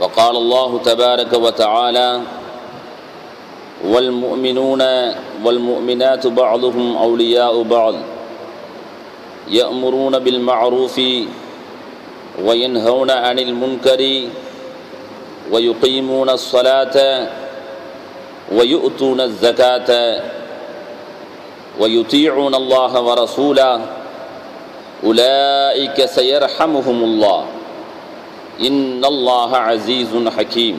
وقال الله تبارك وتعالى والمؤمنون والمؤمنات بعضهم أولياء بعض يأمرون بالمعروف وينهون عن المنكر ويقيمون الصلاة ويؤتون الزكاة ويطيعون الله ورسوله أولئك سيرحمهم الله. இன்னல்லாஹ அசீசுன் ஹக்கீம்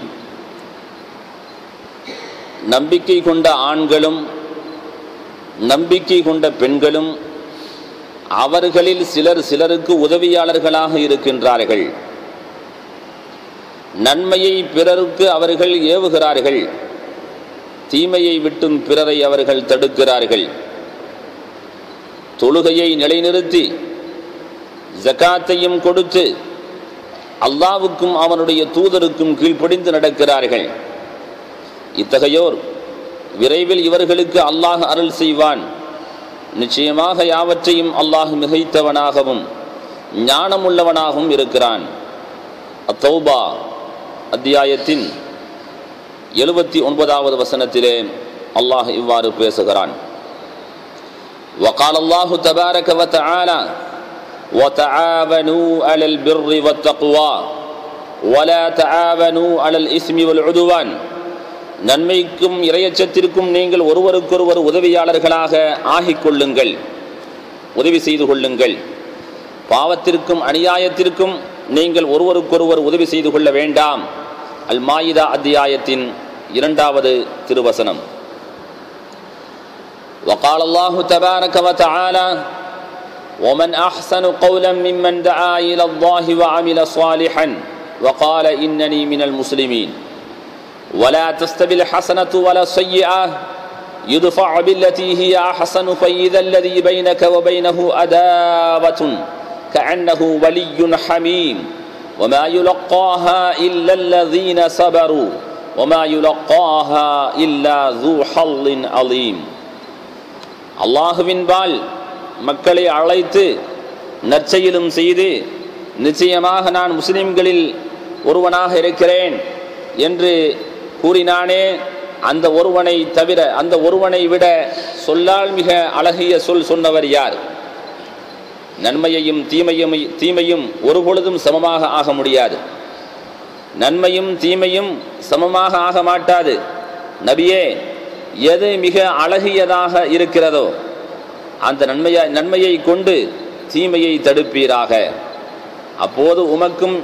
நம்பிக்கை கொண்ட ஆண்களும் நம்பிக்கை கொண்ட பெண்களும் அவர்களில் சிலர் சிலருக்கு உதவியாளர்களாக இருக்கின்றார்கள். நன்மையை பிறருக்கு அவர்கள் ஏவுகிறார்கள். தீமையை விட்டும் பிறரை அவர்கள் தடுக்கிறார்கள். தொழுகையை நிலைநிறுத்தி ஜக்காத்தையும் கொடுத்து அல்லாவுக்கும் அவனுடைய தூதருக்கும் கீழ்ப்படிந்து நடக்கிறார்கள் இத்தகையோர் விரைவில் இவர்களுக்கு அல்லாஹ் அருள் செய்வான் நிச்சயமாக யாவற்றையும் அல்லாஹ் மிகைத்தவனாகவும் ஞானமுள்ளவனாகவும் இருக்கிறான் அத்தௌபா அத்தியாயத்தின் எழுபத்தி ஒன்பதாவது வசனத்திலே அல்லாஹ் இவ்வாறு பேசுகிறான் وقال الله تبارك وتعالى وتعاونوا على البر والتقوى ولا تعاونوا على الإثم والعدوان நன்மைக்கும் இரையச்சத்திற்கும் நீங்கள் ஒருவருக்கொருவர் உதவியாளர்களாக ஆகிக் கொள்ளுங்கள் உதவி செய்து கொள்ளுங்கள் பாவத்திற்கும் அநியாயத்திற்கும் நீங்கள் ஒருவருக்கொருவர் உதவி செய்து கொள்ள வேண்டாம் அல் மாயிதா அத்தியாயத்தின் இரண்டாவது திருவசனம் وقال الله تبارك وتعالى ومن أحسن قولا ممن دعا إلى الله وعمل صالحا وقال إنني من المسلمين. ولا تستبي الحسنة ولا السيئة. يدفع بالتي هي أحسن فإذا الذي بينك وبينه أدابة. كأنه ولي حميم. وما يلقاها إلا الذين صبروا. وما يلقاها إلا ذو حظ عظيم الله من بال மக்களை அழைத்து நற்செயலும் செய்து நிச்சயமாக நான் முஸ்லிம்களில் ஒருவனாக இருக்கிறேன் என்று கூறினானே அந்த ஒருவனை தவிர அந்த ஒருவனை விட சொல்லால் மிக அழகிய சொல் சொன்னவர் யார்? நன்மையையும் தீமையும் தீமையும் ஒரு பொழுதும் சமமாக ஆக முடியாது. நன்மையும் தீமையும் சமமாக ஆக மாட்டாது. நபியே எது மிக அழகியதாக இருக்கிறதோ அந்த நன்மையை நன்மையை கொண்டு தீமையை தடுப்பீராக. அப்போது உமக்கும்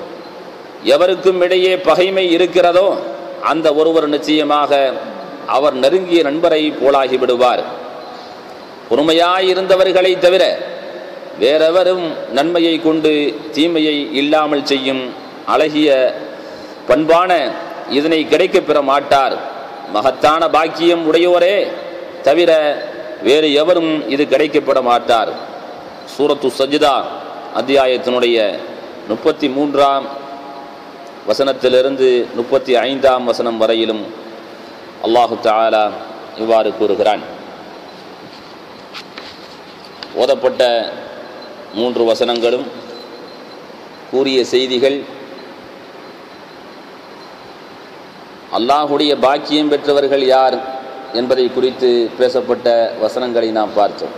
எவருக்கும் இடையே பகைமை இருக்கிறதோ அந்த ஒருவர் நிச்சயமாக அவர் நெருங்கிய நண்பரை போலாகி விடுவார். பொறுமையாயிருந்தவர்களை தவிர வேறெவரும் நன்மையை கொண்டு தீமையை இல்லாமல் செய்யும் அழகிய பண்பான இதனை கிடைக்கப் பெற மாட்டார். மகத்தான பாக்கியம் உடையோரே தவிர வேறு எவரும் இது கிடைக்கப்பட மாட்டார் சூரத்து சஜிதா அத்தியாயத்தினுடைய முப்பத்தி மூன்றாம் வசனத்திலிருந்து முப்பத்தி ஐந்தாம் வசனம் வரையிலும் அல்லாஹு தாலா இவ்வாறு கூறுகிறான். ஓதப்பட்ட மூன்று வசனங்களும் கூறிய செய்திகள் அல்லாஹுடைய பாக்கியம் பெற்றவர்கள் யார்? என்பதை குறித்து பேசப்பட்ட வசனங்களை நாம் பார்த்தோம்.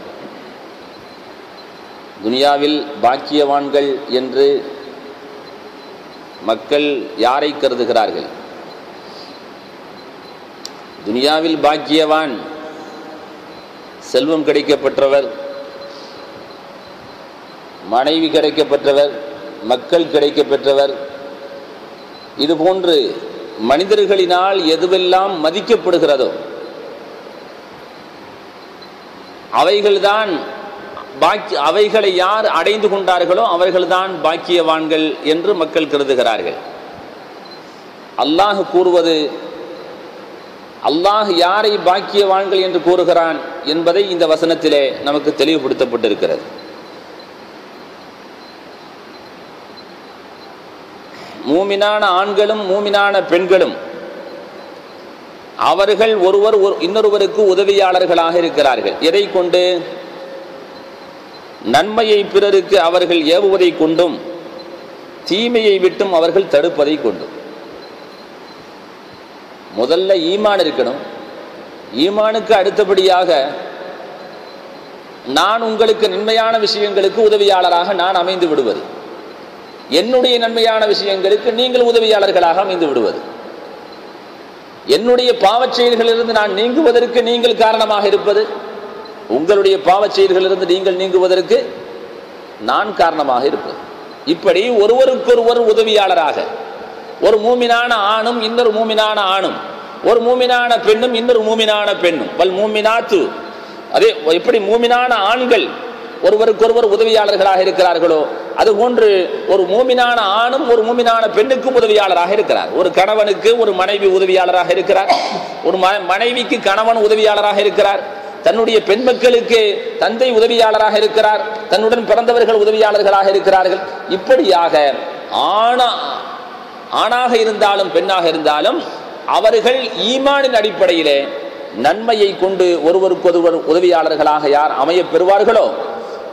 துனியாவில் பாக்கியவான்கள் என்று மக்கள் யாரை கருதுகிறார்கள்? துனியாவில் பாக்கியவான் செல்வம் கிடைக்கப்பெற்றவர் மனைவி கிடைக்கப்பெற்றவர் மக்கள் கிடைக்கப்பெற்றவர் இதுபோன்று மனிதர்களினால் எதுவெல்லாம் மதிக்கப்படுகிறதோ அவைகள்தான் பாக்கி அவைகளை யார் அடைந்து கொண்டார்களோ அவர்கள்தான் பாக்கியவான்கள் என்று மக்கள் கருதுகிறார்கள். அல்லாஹ் கூறுவது அல்லாஹ் யாரை பாக்கியவான்கள் என்று கூறுகிறான் என்பதை இந்த வசனத்திலே நமக்கு தெளிவுபடுத்தப்பட்டிருக்கிறது. மூமினான ஆண்களும் மூமினான பெண்களும் அவர்கள் ஒருவர் ஒரு- இன்னொருவருக்கு உதவியாளர்களாக இருக்கிறார்கள். எதை கொண்டு? நன்மையை பிறருக்கு அவர்கள் ஏவுவதை கொண்டும் தீமையை விட்டும் அவர்கள் தடுப்பதை கொண்டும். முதல்ல ஈமான் இருக்கணும். ஈமானுக்கு அடுத்தபடியாக நான் உங்களுக்கு நன்மையான விஷயங்களுக்கு உதவியாளராக நான் அமைந்து விடுவது. என்னுடைய நன்மையான விஷயங்களுக்கு நீங்கள் உதவியாளர்களாக அமைந்து விடுவது. என்னுடைய பாவச் செயல்களிலிருந்து நான் நீங்குவதற்கு நீங்கள் காரணமாக இருப்பது? உங்களுடைய பாவச் செயல்களிலிருந்து நீங்கள் நீங்குவதற்கு நான் காரணமாக இருப்பது. இப்படி ஒருவருக்கொருவர் உதவியாளராக ஒரு மூமினான ஆணும் இன்னொரு மூமினான ஆணும் ஒரு மூமினான பெண்ணும் இன்னொரு மூமினான பெண்ணும் வல் மூமினாத்து. அதே எப்படி மூமினான ஆண்கள் ஒருவருக்கொருவர் உதவியாளர்களாக இருக்கிறார்களோ அதுபோன்று ஒரு மூமினான ஆணும் ஒரு மூமினான பெண்ணுக்கும் உதவியாளராக இருக்கிறார். ஒரு கணவனுக்கு ஒரு மனைவி உதவியாளராக இருக்கிறார். ஒரு ம- மனைவிக்கு கணவன் உதவியாளராக இருக்கிறார். தன்னுடைய பெண் மக்களுக்கு தந்தை உதவியாளராக இருக்கிறார். தன்னுடன் பிறந்தவர்கள் உதவியாளர்களாக இருக்கிறார்கள். இப்படியாக ஆணா ஆணாக இருந்தாலும் பெண்ணாக இருந்தாலும் அவர்கள் ஈமானின் அடிப்படையிலே நன்மையை கொண்டு ஒருவருக்கொருவர் உதவியாளர்களாக யார் அமையப் பெறுவார்களோ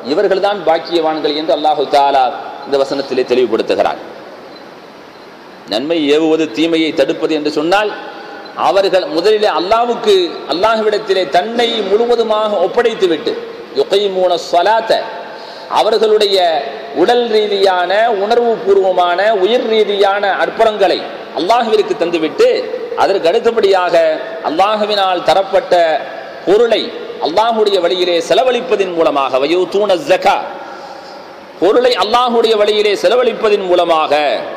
இவர்கள்தான் பாக்கியவான்கள் என்று அல்லாஹு தாலா இந்த வசனத்திலே தெளிவுபடுத்துகிறார். நன்மை ஏவுவது தீமையை தடுப்பது என்று சொன்னால் அவர்கள் முதலிலே அல்லாவுக்கு அல்லாஹுவிடத்திலே தன்னை முழுவதுமாக ஒப்படைத்துவிட்டு யுகைமூன சலாத்த அவர்களுடைய உடல் ரீதியான உணர்வு பூர்வமான உயிர் ரீதியான அற்புதங்களை அல்லாஹுவிற்கு தந்துவிட்டு அதற்கு அடுத்தபடியாக அல்லாஹுவினால் தரப்பட்ட பொருளை அல்லாஹுடைய வழியிலே செலவழிப்பதின் மூலமாக வயூதூன ஜக்கா பொருளை அல்லாஹுடைய வழியிலே செலவழிப்பதின் மூலமாக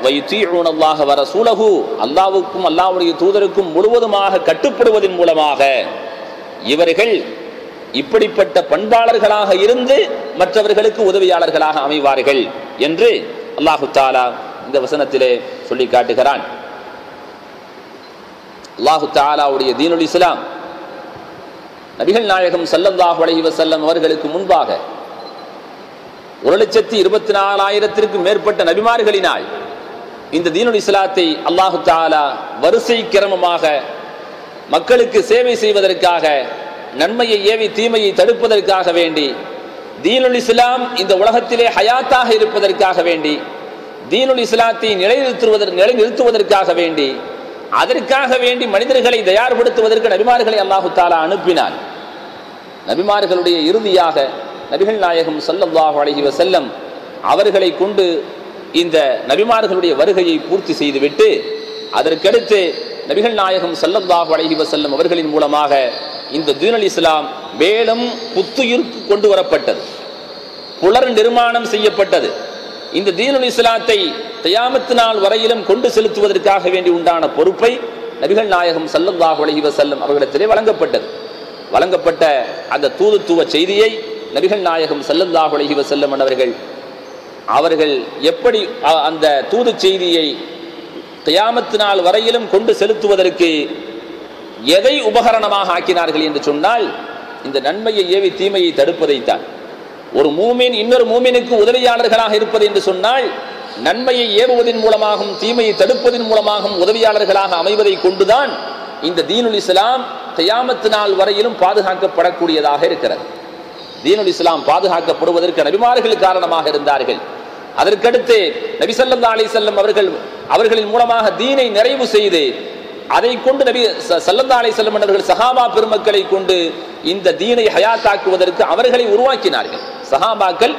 வைத்தீஊன் அல்லாஹ் வர சூலகு அல்லாவுக்கும் அல்லாவுடைய தூதருக்கும் முழுவதுமாக கட்டுப்படுவதன் மூலமாக இவர்கள் இப்படிப்பட்ட பண்பாளர்களாக இருந்து மற்றவர்களுக்கு உதவியாளர்களாக அமைவார்கள் என்று அல்லாஹு தாலா இந்த வசனத்திலே சொல்லி காட்டுகிறான். அல்லாஹு தாலாவுடைய தீனுல் இஸ்லாம் நபிகள் நாயகம் ஸல்லல்லாஹு அலைஹி செல்லம் அவர்களுக்கு முன்பாக ஒரு லட்சத்தி இருபத்தி நாலாயிரத்திற்கும் மேற்பட்ட நபிமார்களினால் இந்த தீனுல் இஸ்லாத்தை அல்லாஹு தாலா வரிசை கிரமமாக மக்களுக்கு சேவை செய்வதற்காக நன்மையை ஏவி தீமையை தடுப்பதற்காக வேண்டி தீனுல் இஸ்லாம் இந்த உலகத்திலே ஹயாத்தாக இருப்பதற்காக வேண்டி தீனுல் இஸ்லாத்தை நிலைநிறுத்துவதற்கு நிலைநிறுத்துவதற்காக வேண்டி அதற்காக வேண்டி மனிதர்களை தயார்படுத்துவதற்கு நபிமார்களை அல்லாஹு தாலா அனுப்பினான். நபிமார்களுடைய இறுதியாக நபிகள் நாயகம் ஸல்லல்லாஹு அலைஹி செல்லம் அவர்களை கொண்டு இந்த நபிமார்களுடைய வருகையை பூர்த்தி செய்துவிட்டு அதற்கடுத்து நபிகள் நாயகம் ஸல்லல்லாஹு அழகிவ வஸல்லம் அவர்களின் மூலமாக இந்த தீனல் இஸ்லாம் மேலும் புத்துயிர் கொண்டு வரப்பட்டது. புலர் நிர்மாணம் செய்யப்பட்டது. இந்த தீனுல் இஸ்லாத்தை தயாமத்து நாள் வரையிலும் கொண்டு செலுத்துவதற்காக வேண்டி உண்டான பொறுப்பை நபிகள் நாயகம் ஸல்லல்லாஹு அலைஹி செல்லம் அவர்களிடத்திலே வழங்கப்பட்டது. வழங்கப்பட்ட அந்த தூதுத்துவ செய்தியை நபிகள் நாயகம் ஸல்லல்லாஹு அலைஹி செல்லம் அவர்கள் அவர்கள் எப்படி அந்த தூது செய்தியை கியாமத்து நாள் வரையிலும் கொண்டு செலுத்துவதற்கு எதை உபகரணமாக ஆக்கினார்கள் என்று சொன்னால் இந்த நன்மையை ஏவி தீமையை தடுப்பதைத்தான். ஒரு மூமின் இன்னொரு மூமினுக்கு உதவியாளர்களாக இருப்பது என்று சொன்னால் நன்மையை ஏவுவதன் மூலமாகவும் தீமையை தடுப்பதன் மூலமாகவும் உதவியாளர்களாக அமைவதை கொண்டுதான் இந்த தீனுல் இஸ்லாம் தயாமத்து நாள் வரையிலும் பாதுகாக்கப்படக்கூடியதாக இருக்கிறது. தீனுல் இஸ்லாம் பாதுகாக்கப்படுவதற்கு நபிமார்கள் காரணமாக இருந்தார்கள். அதற்கடுத்து நபி ஸல்லல்லாஹு அலைஹி அவர்கள் அவர்களின் மூலமாக தீனை நிறைவு செய்து அதை கொண்டு நபி ச- ஸல்லல்லாஹு செல்லம் அவர்கள் சஹாபா பெருமக்களை கொண்டு இந்த தீனை ஹயாத்தாக்குவதற்கு அவர்களை உருவாக்கினார்கள். சஹாபாக்கள்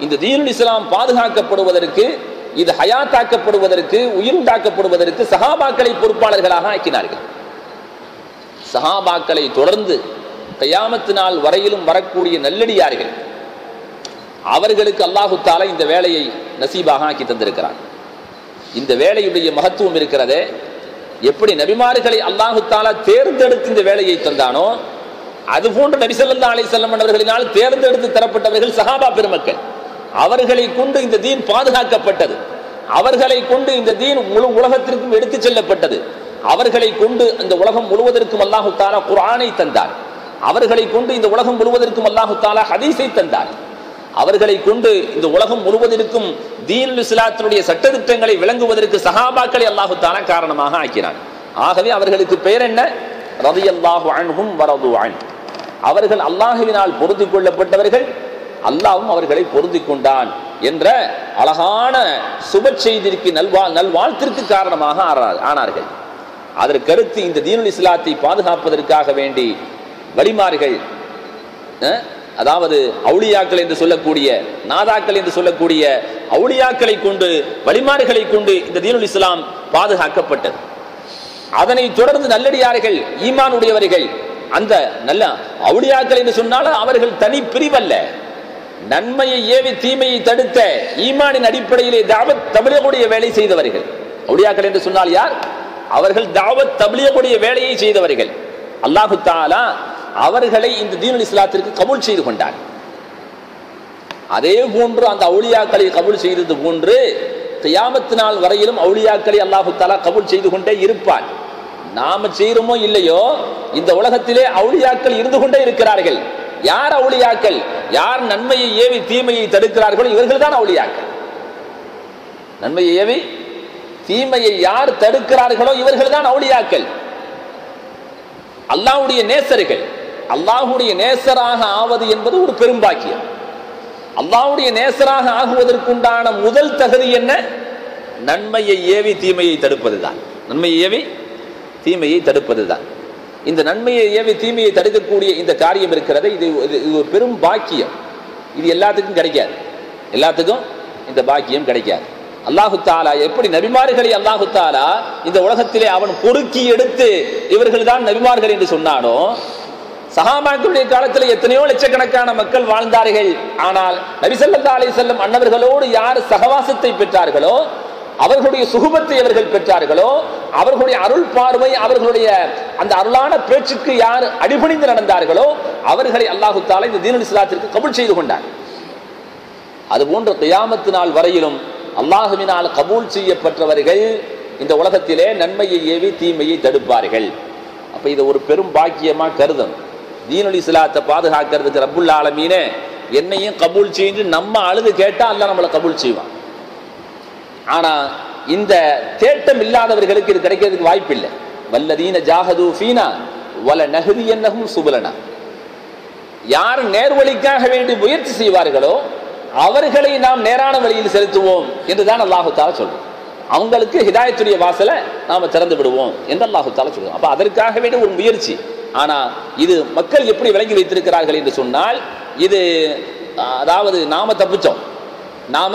இந்த தீனுல் இஸ்லாம் பாதுகாக்கப்படுவதற்கு இது ஹயாத்தாக்கப்படுவதற்கு உயிருண்டாக்கப்படுவதற்கு சஹாபாக்களை பொறுப்பாளர்களாக ஆக்கினார்கள். சஹாபாக்களை தொடர்ந்து கயாமத்து நாள் வரையிலும் வரக்கூடிய நல்லடியார்கள். அவர்களுக்கு அல்லாஹு தாலா இந்த வேலையை நசீபாக ஆக்கி தந்திருக்கிறார் இந்த வேலையுடைய மகத்துவம் இருக்கிறதே எப்படி நபிமார்களை அல்லாஹு தாலா தேர்ந்தெடுத்து இந்த வேலையை தந்தானோ அதுபோன்று நபிசல்லா ஸல்லல்லாஹு அலைஹி அவர்களினால் தேர்ந்தெடுத்து தரப்பட்டவர்கள் சஹாபா பெருமக்கள். அவர்களை கொண்டு இந்த தீன் பாதுகாக்கப்பட்டது. அவர்களை கொண்டு இந்த தீன் முழு உலகத்திற்கும் எடுத்துச் செல்லப்பட்டது. அவர்களை கொண்டு இந்த உலகம் முழுவதற்கும் அல்லாஹு தாலா தந்தார். அவர்களை கொண்டு இந்த உலகம் முழுவதற்கும் அல்லாஹு தாலா ஹதீஸை தந்தார். அவர்களை கொண்டு இந்த உலகம் முழுவதற்கும் தீன் இஸ்லாத்தினுடைய சட்டத்திட்டங்களை விளங்குவதற்கு சஹாபாக்களை அல்லாஹு தாலா காரணமாக ஆக்கினார். ஆகவே அவர்களுக்கு பெயர் என்ன? ரதியல்லாஹு அன்ஹும் வரது அவர்கள் அல்லாஹுவினால் பொருத்தி கொள்ளப்பட்டவர்கள். அல்லாவும் அவர்களை பொருந்திக் கொண்டான் என்ற அழகான சுப செய்திக்கு நல்வா நல்வாழ்த்திற்கு காரணமாக ஆறா- ஆனார்கள். அதற்கடுத்து இந்த தீனுல் இஸ்லாத்தை பாதுகாப்பதற்காக வேண்டி வழிமார்கள் அதாவது அவுளியாக்கள் என்று சொல்லக்கூடிய நாதாக்கள் என்று சொல்லக்கூடிய அவுளியாக்களை கொண்டு வழிமாறுகளை கொண்டு இந்த தீனுல் இஸ்லாம் பாதுகாக்கப்பட்டது. அதனை தொடர்ந்து நல்லடியார்கள் ஈமானுடையவர்கள் அந்த நல்ல அவுளியாக்கள் என்று சொன்னால் அவர்கள் தனி பிரிவல்ல. நன்மையை ஏவி தீமையை தடுத்த ஈமானின் அடிப்படையிலே தாவத் தபிலியக்கூடிய வேலை செய்தவர்கள். அவுளியாக்கள் என்று சொன்னால் யார்? அவர்கள் தாவத் தபிலியக்கூடிய வேலையை செய்தவர்கள். அல்லாஹு தாலா அவர்களை இந்த தீனுல் இஸ்லாத்திற்கு கபூல் செய்து கொண்டார். அதே போன்று அந்த அவுளியாக்களை கபூல் செய்தது போன்று கியாமத்து நாள் வரையிலும் அவுளியாக்களை அல்லாஹு தாலா கபூல் செய்து கொண்டே இருப்பார். நாம செய்யறோமோ இல்லையோ இந்த உலகத்திலே அவுளியாக்கள் இருந்து கொண்டே இருக்கிறார்கள். யார் அவுளியாக்கள்? யார் நன்மையை ஏவி தீமையை தடுக்கிறார்களோ இவர்கள் தான் அவுளியாக்கள். நன்மையை ஏவி தீமையை யார் தடுக்கிறார்களோ இவர்கள் தான் அவுளியாக்கள். அல்லாஹ்வுடைய நேசர்கள். அல்லாஹ்வுடைய நேசராக ஆவது என்பது ஒரு பெரும்பாக்கியம் அல்லாஹ்வுடைய நேசராக ஆகுவதற்குண்டான முதல் தகுதி என்ன? நன்மையை ஏவி தீமையை தடுப்பதுதான். நன்மையை ஏவி தீமையை தடுப்பதுதான். இந்த நன்மையை ஏவி தீமையை தடுக்கக்கூடிய இந்த காரியம் இருக்கிறது இது இது ஒரு பெரும் பாக்கியம். இது எல்லாத்துக்கும் கிடைக்காது. எல்லாத்துக்கும் இந்த பாக்கியம் கிடைக்காது. அல்லாஹு தாலா எப்படி நபிமார்களை அல்லாஹு தாலா இந்த உலகத்திலே அவன் பொறுக்கி எடுத்து இவர்கள் தான் நபிமார்கள் என்று சொன்னானோ சஹாபாக்களுடைய காலத்தில் எத்தனையோ லட்சக்கணக்கான மக்கள் வாழ்ந்தார்கள். ஆனால் நபிசல்லா அலி செல்லம் அன்னவர்களோடு யார் சகவாசத்தை பெற்றார்களோ அவர்களுடைய சுகுபத்தை அவர்கள் பெற்றார்களோ அவர்களுடைய அருள் பார்வை அவர்களுடைய அந்த அருளான பேச்சுக்கு யார் அடிபணிந்து நடந்தார்களோ அவர்களை அல்லாஹு தாலா இந்த தீனுல் இஸ்லாத்திற்கு கபூல் செய்து கொண்டார். அதுபோன்ற துயாமத்து நாள் வரையிலும் அல்லாஹுவினால் கபூல் செய்யப்பட்டவர்கள் இந்த உலகத்திலே நன்மையை ஏவி தீமையை தடுப்பார்கள். அப்ப இதை ஒரு பெரும் பாக்கியமா கருதம். தீனொலி சிலாத்தை பாதுகாக்கிறதுக்கு ரப்புல் ஆலமீனே என்னையும் கபூல் செய்து நம்ம அழுது கேட்டால் அல்ல நம்மளை கபூல் செய்வான். ஆனா இந்த தேட்டம் இல்லாதவர்களுக்கு இது கிடைக்கிறதுக்கு வாய்ப்பில்லை. வல்லதீன ஜாகது ஃபீனா வல நஹதி என்னகும் சுபலனா. யார் நேர்வழிக்காக வேண்டி முயற்சி செய்வார்களோ அவர்களை நாம் நேரான வழியில் செலுத்துவோம் என்றுதான் அல்லாஹுத்தால தாலா சொல்றோம் அவங்களுக்கு ஹிதாயத்துடைய வாசலை நாம திறந்து விடுவோம் என்று அல்லாஹுத்தால தாலா சொல்றோம் அப்ப அதற்காக வேண்டிய ஒரு முயற்சி. ஆனா இது மக்கள் எப்படி விளங்கி வைத்திருக்கிறார்கள் என்று சொன்னால் இது அதாவது நாம தப்பிச்சோம். நாம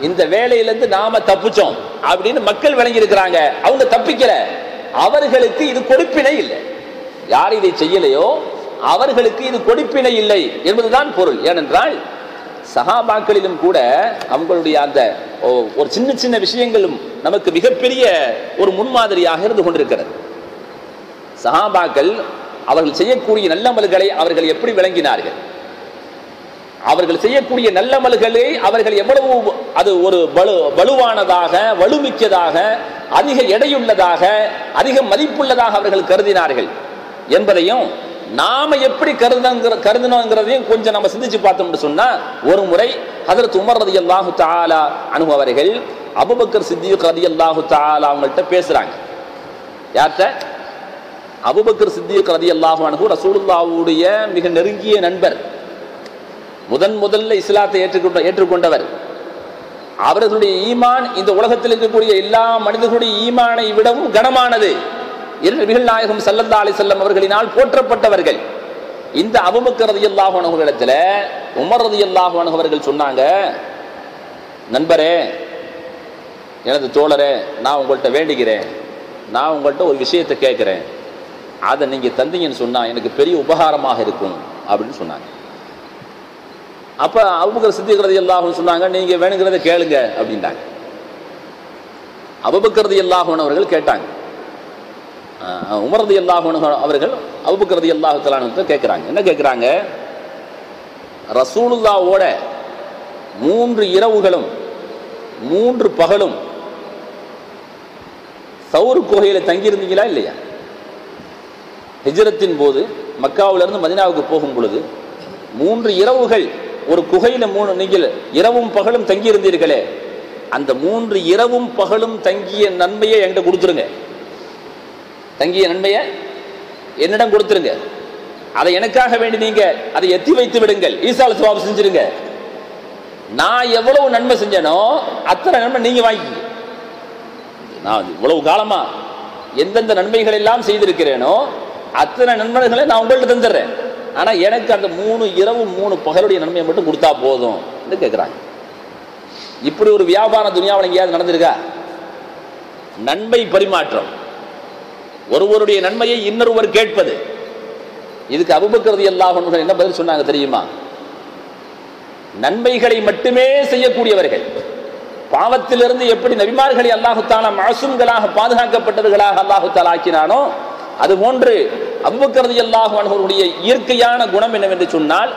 இந்த வேலையிலிருந்து நாம தப்பிச்சோம் அப்படின்னு மக்கள் விளங்கி இருக்கிறாங்க அவங்க தப்பிக்கல. அவர்களுக்கு இது கொடுப்பினை இல்லை. யார் இதை செய்யலையோ? அவர்களுக்கு இது கொடுப்பினை இல்லை என்பதுதான் பொருள். ஏனென்றால் சகாபாக்களிலும் கூட அவங்களுடைய அந்த ஓ- ஒரு சின்ன சின்ன விஷயங்களும் நமக்கு மிகப்பெரிய ஒரு முன்மாதிரியாக இருந்து கொண்டிருக்கிறது. சஹாபாக்கள் அவர்கள் செய்யக்கூடிய நல்லமல்களை அவர்கள் எப்படி விளங்கினார்கள்? அவர்கள் செய்யக்கூடிய நல்லமல்களை அவர்கள் எவ்வளவு அது ஒரு வலு வலுவானதாக வலுமிக்கதாக அதிக எடையுள்ளதாக அதிக மதிப்புள்ளதாக அவர்கள் கருதினார்கள் என்பதையும் நாம எப்படி கருதுங்கிற கருதினோங்கிறதையும் கொஞ்சம் நம்ம சிந்திச்சு பார்த்தோம்னு சொன்னா ஒரு முறை அதற்கு உமர் ரதி அல்லாஹு தாலா அனுபவ அவர்கள் அபுபக்கர் சித்திக் ரதி அல்லாஹு தாலா அவங்கள்ட்ட பேசுறாங்க. யார்கிட்ட? அபுபக்கர் சித்திக் ரதி அல்லாஹு அனுகு ரசூலுல்லாவுடைய மிக நெருங்கிய நண்பர். முதன் முதல்ல இஸ்லாத்தை ஏற்றுக்கொண்ட ஏற்றுக்கொண்டவர். அவர்களுடைய ஈமான் இந்த உலகத்தில் இருக்கக்கூடிய எல்லா மனிதர்களுடைய ஈமானை விடவும் கனமானது. இரண்டு நபிகள் நாயகம் சல்லல்லா அலி செல்லம் அவர்களினால் போற்றப்பட்டவர்கள். இந்த அபுபக்கர் ரதி அனுகளிடத்துல உமர் ரதி அன்ஹு சொன்னாங்க நண்பரே எனது தோழரே நான் உங்கள்கிட்ட வேண்டுகிறேன். நான் உங்கள்கிட்ட ஒரு விஷயத்தை கேட்குறேன். அதை நீங்கள் தந்தீங்கன்னு சொன்னால் எனக்கு பெரிய உபகாரமாக இருக்கும். அப்படின்னு சொன்னாங்க. அப்ப அபுபக்கர் சித்திக்கிறது எல்லாகும் சொன்னாங்க நீங்க வேணுங்கிறத கேளுங்க அப்படின்ட்டாங்க அபுபக்கர் ரதியல்லாஹு அவர்கள் கேட்டாங்க. அஹ் உமர் அவர்கள் அபுபக்கர் ரதியல்லாஹு கேட்குறாங்க என்ன கேட்குறாங்க ரசூலுல்லாவோட மூன்று இரவுகளும் மூன்று பகலும் சவுரு குகையில தங்கியிருந்தீங்களா இல்லையா? ஹிஜரத்தின் போது மக்காவிலிருந்து மதினாவுக்கு போகும் பொழுது மூன்று இரவுகள் ஒரு குகையில மூணு நீங்கள் இரவும் பகலும் தங்கி இருந்தீர்களே அந்த மூன்று இரவும் பகலும் தங்கிய நன்மையை என்கிட்ட கொடுத்துருங்க. தங்கிய நன்மையை என்னிடம் கொடுத்துருங்க. அதை எனக்காக வேண்டி நீங்க அதை எத்தி வைத்து விடுங்கள். ஈசால சுவாபம் செஞ்சிருங்க. நான் எவ்வளவு நன்மை செஞ்சேனோ அத்தனை நன்மை நீங்க வாங்கி. நான் இவ்வளவு காலமா எந்தெந்த நன்மைகள் எல்லாம் செய்திருக்கிறேனோ அத்தனை நன்மைகளை நான் உங்கள்கிட்ட தந்துடுறேன். ஆனா எனக்கு அந்த மூணு இரவு மூணு பகலுடைய நன்மையை மட்டும் கொடுத்தா போதும் என்று கேட்குறாங்க இப்படி ஒரு வியாபாரம் துணியாவில் எங்கேயாவது நடந்திருக்கா? நன்மை பரிமாற்றம். ஒருவருடைய நன்மையை இன்னொருவர் கேட்பது. இதுக்கு அபுபக்கிறது எல்லா என்ன பதில் சொன்னாங்க தெரியுமா? நன்மைகளை மட்டுமே செய்யக்கூடியவர்கள். பாவத்திலிருந்து எப்படி நபிமார்களை அல்லாஹு மாசும்களாக பாதுகாக்கப்பட்டவர்களாக அல்லாஹுத்தால் ஆக்கினானோ அது அவ்வக்கரது அபுபக்கரது அல்லாஹு அவர்களுடைய இயற்கையான குணம் என்னவென்று சொன்னால்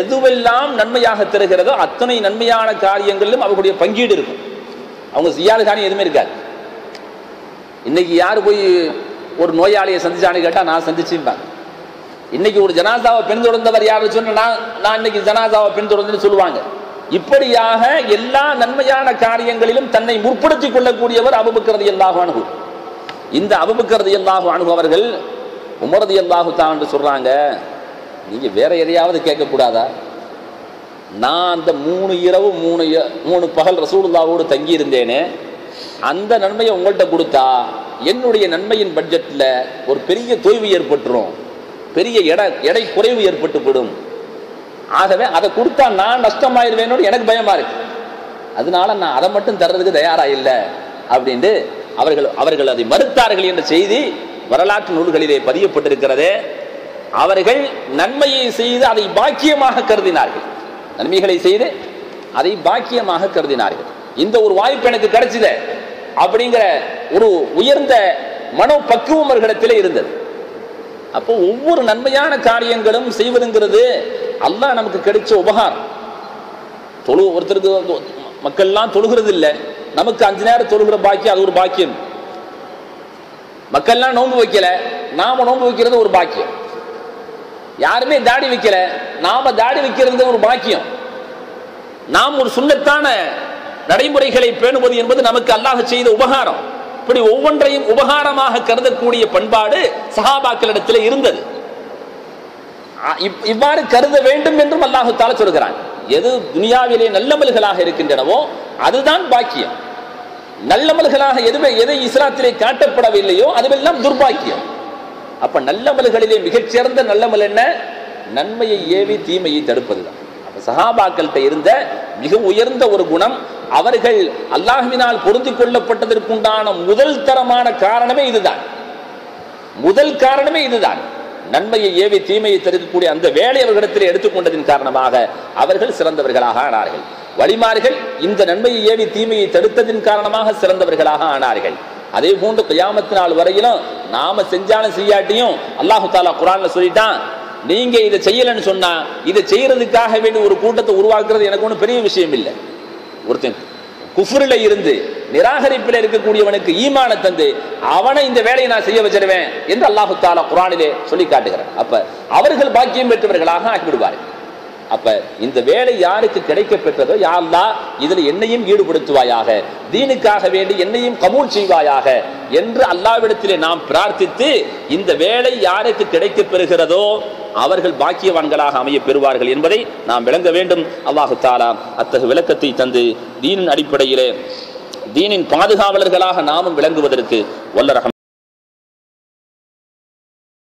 எதுவெல்லாம் நன்மையாக தருகிறதோ அத்தனை நன்மையான காரியங்களிலும் அவர்களுடைய பங்கீடு இருக்கும். அவங்க செய்யாத காரியம் எதுவுமே இருக்காது. இன்னைக்கு யார் போய் ஒரு நோயாளியை சந்திச்சான்னு கேட்டால் நான் சந்திச்சுப்பாங்க இன்னைக்கு ஒரு ஜனாதாவை பின்தொடர்ந்தவர் யாரு சொன்னால் நான் நான் இன்னைக்கு ஜனாதாவை பின்தொடர்ந்து சொல்லுவாங்க. இப்படியாக எல்லா நன்மையான காரியங்களிலும் தன்னை முற்படுத்திக் கொள்ளக்கூடியவர் அபுபக்கரது எல்லாஹு அணுகு இந்த அபுபக்கரது எல்லாகும் அணுகு அவர்கள் உமரது எல்லாஹு சொல்கிறாங்க நீங்கள் வேறு வேற எதையாவது கேட்கக்கூடாதா? நான் அந்த மூணு இரவு மூணு மூணு பகல் ரசூலுல்லாவோடு தங்கியிருந்தேனே அந்த நன்மையை உங்கள்கிட்ட கொடுத்தா என்னுடைய நன்மையின் பட்ஜெட்டில் ஒரு பெரிய தொய்வு ஏற்பட்டுரும் பெரிய எடை எடை குறைவு ஏற்பட்டு விடும் ஆகவே அதை கொடுத்தா நான் நஷ்டமாயிருவேன்னு எனக்கு பயமாக இருக்கு. அதனால நான் அதை மட்டும் தர்றதுக்கு தயாராக இல்லை அப்படின்ட்டு அவர்கள் அவர்கள் அதை மறுத்தார்கள் என்ற செய்தி வரலாற்று நூல்களிலே பதியப்பட்டிருக்கிறது அவர்கள் நன்மையை செய்து அதை பாக்கியமாக கருதினார்கள். நன்மைகளை செய்து அதை பாக்கியமாக கருதினார்கள். இந்த ஒரு வாய்ப்பு எனக்கு கிடைச்சது அப்படிங்கிற ஒரு உயர்ந்த மனோ பக்குவம் அவர்களிடத்திலே இருந்தது. அப்போ ஒவ்வொரு நன்மையான காரியங்களும் செய்வதுங்கிறது அல்லாஹ் நமக்கு கிடைச்ச உபகாரம். தொழு ஒருத்தருக்கு மக்கள்லாம் தொழுகிறது இல்லை நமக்கு அஞ்சு நேரம் தொழுகிற பாக்கியம் அது ஒரு பாக்கியம். மக்கள்லாம் நோன்பு வைக்கல. நாம நோன்பு வைக்கிறது ஒரு பாக்கியம். யாருமே தாடி வைக்கல. நாம தாடி வைக்கிறது ஒரு பாக்கியம். நாம் ஒரு சுண்ணத்தான நடைமுறைகளை பேணுவது என்பது நமக்கு அல்லாஹ் செய்த உபகாரம். இப்படி ஒவ்வொன்றையும் உபகாரமாக கருதக்கூடிய பண்பாடு சஹாபாக்களிடத்தில் இருந்தது. இவ்வாறு கருத வேண்டும் என்றும் அல்லாஹு தால சொல்கிறான். எது துனியாவிலே நல்லமல்களாக இருக்கின்றனவோ அதுதான் பாக்கியம். நல்லமல்களாக எதுவே எதை இஸ்லாத்திலே காட்டப்படவில்லையோ அதுவெல்லாம் துர்பாக்கியம். அப்ப நல்லமல்களிலே மிகச்சிறந்த நல்லமல் என்ன? நன்மையை ஏவி தீமையை தடுப்பதுதான். சஹாபாக்கள்கிட்ட இருந்த மிக உயர்ந்த ஒரு குணம் அவர்கள் அல்லாஹுவினால் பொருந்தி கொள்ளப்பட்டதற்குண்டான முதல் தரமான காரணமே இதுதான். முதல் காரணமே இதுதான். நன்மையை ஏவி தீமையை தடுக்கக்கூடிய அந்த வேலை அவர்களிடத்தில் எடுத்துக்கொண்டதின் காரணமாக அவர்கள் சிறந்தவர்களாக ஆனார்கள். வழிமார்கள் இந்த நன்மையை ஏவி தீமையை தடுத்ததின் காரணமாக சிறந்தவர்களாக ஆனார்கள். அதே போன்று கியாமத்து நாள் வரையிலும் நாம செஞ்சாலும் செய்யாட்டியும் அல்லாஹு தாலா குரான்ல சொல்லிட்டான். நீங்க இதை செய்யலன்னு சொன்னா இதை செய்யறதுக்காக வேண்டி ஒரு கூட்டத்தை உருவாக்குறது எனக்கு ஒன்றும் பெரிய விஷயம் இல்லை. ஒருத்தன் குஃபுரில் இருந்து நிராகரிப்பில் இருக்கக்கூடியவனுக்கு ஈமான தந்து அவனை இந்த வேலையை நான் செய்ய வச்சிருவேன் என்று அல்லாஹு தாலா குரானிலே சொல்லி காட்டுகிறார். அப்ப அவர்கள் பாக்கியம் பெற்றவர்களாக ஆக்கிவிடுவார்கள் அப்ப இந்த வேலை யாருக்கு கிடைக்க பெற்றதோ யாழ்லா அல்லாஹ் இதுல என்னையும் ஈடுபடுத்துவாயாக. தீனுக்காக வேண்டி என்னையும் கபூல் செய்வாயாக என்று அல்லாவிடத்திலே நாம் பிரார்த்தித்து இந்த வேலை யாருக்கு கிடைக்க பெறுகிறதோ அவர்கள் பாக்கியவான்களாக அமைய பெறுவார்கள் என்பதை நாம் விளங்க வேண்டும். அல்லாஹு தாலா அத்தகு விளக்கத்தை தந்து தீனின் அடிப்படையிலே தீனின் பாதுகாவலர்களாக நாமும் விளங்குவதற்கு வல்லரகம்.